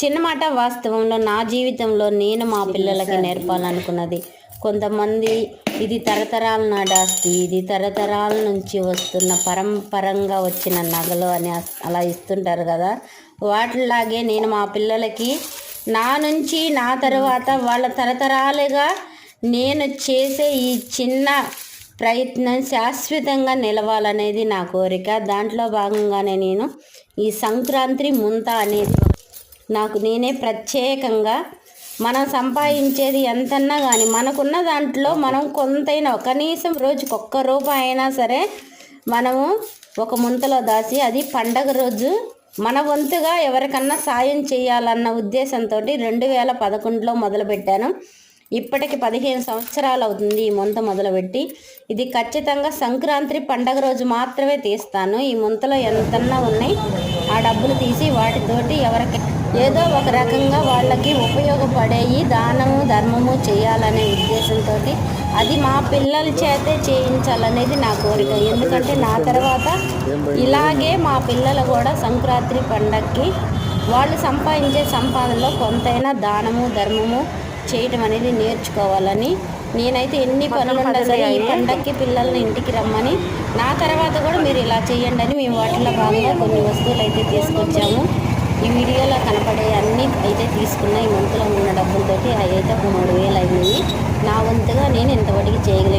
చిన్నమాట వాస్తవంలో నా జీవితంలో నేను మా పిల్లలకి నేర్పాలనుకున్నది. కొంతమంది ఇది తరతరాల నాటి ఆస్తి ఇది తరతరాల నుంచి వస్తున్న పరంపరంగా వచ్చిన నగలు అని అలా ఇస్తుంటారు కదా. వాటిలాగే నేను మా పిల్లలకి నా నుంచి నా తర్వాత వాళ్ళ తరతరాలుగా నేను చేసే ఈ చిన్న ప్రయత్నం శాశ్వతంగా నిలవాలనేది నా కోరిక. దాంట్లో భాగంగానే నేను ఈ సంక్రాంతి ముంత అనేది నాకు నేనే ప్రత్యేకంగా మనం సంపాదించేది ఎంతన్నా కానీ మనకున్న దాంట్లో మనం కొంతైనా కనీసం రోజుకి ఒక్క రూపాయి అయినా సరే మనము ఒక ముంతలో దాచి అది పండగ రోజు మన వంతుగా ఎవరికన్నా సాయం చేయాలన్న ఉద్దేశంతో రెండు వేల పదకొండులో మొదలుపెట్టాను. ఇప్పటికి పదిహేను సంవత్సరాలు అవుతుంది ఈ ముంత మొదలుపెట్టి. ఇది ఖచ్చితంగా సంక్రాంతి పండగ రోజు మాత్రమే తీస్తాను. ఈ ముంతలో ఎంతన్నా ఉన్నాయి ఆ డబ్బులు తీసి వాటితోటి ఎవరికి ఏదో ఒక రకంగా వాళ్ళకి ఉపయోగపడేవి దానము ధర్మము చేయాలనే ఉద్దేశంతో అది మా పిల్లల చేతే చేయించాలనేది నా కోరిక. ఎందుకంటే నా తర్వాత ఇలాగే మా పిల్లలు కూడా సంక్రాంతి పండగకి వాళ్ళు సంపాదించే సంపాదనలో కొంతైనా దానము ధర్మము చేయటం అనేది నేర్చుకోవాలని నేనైతే ఎన్ని పనులు ఉన్నా సరే ఈ పండక్కి పిల్లల్ని ఇంటికి రమ్మని నా తర్వాత కూడా మీరు ఇలా చేయండి అని మేము వాటిలో భాగంగా కొన్ని వస్తువులు అయితే తీసుకొచ్చాము. ఈ వీడియోలో కనపడే అన్ని అయితే తీసుకున్న ఈ మంత్లో ఉన్న డబ్బులతోటి అవి అయితే ఒక మూడు వేలు అయినాయి. నా వంతుగా నేను ఇంతవరకు చేయగల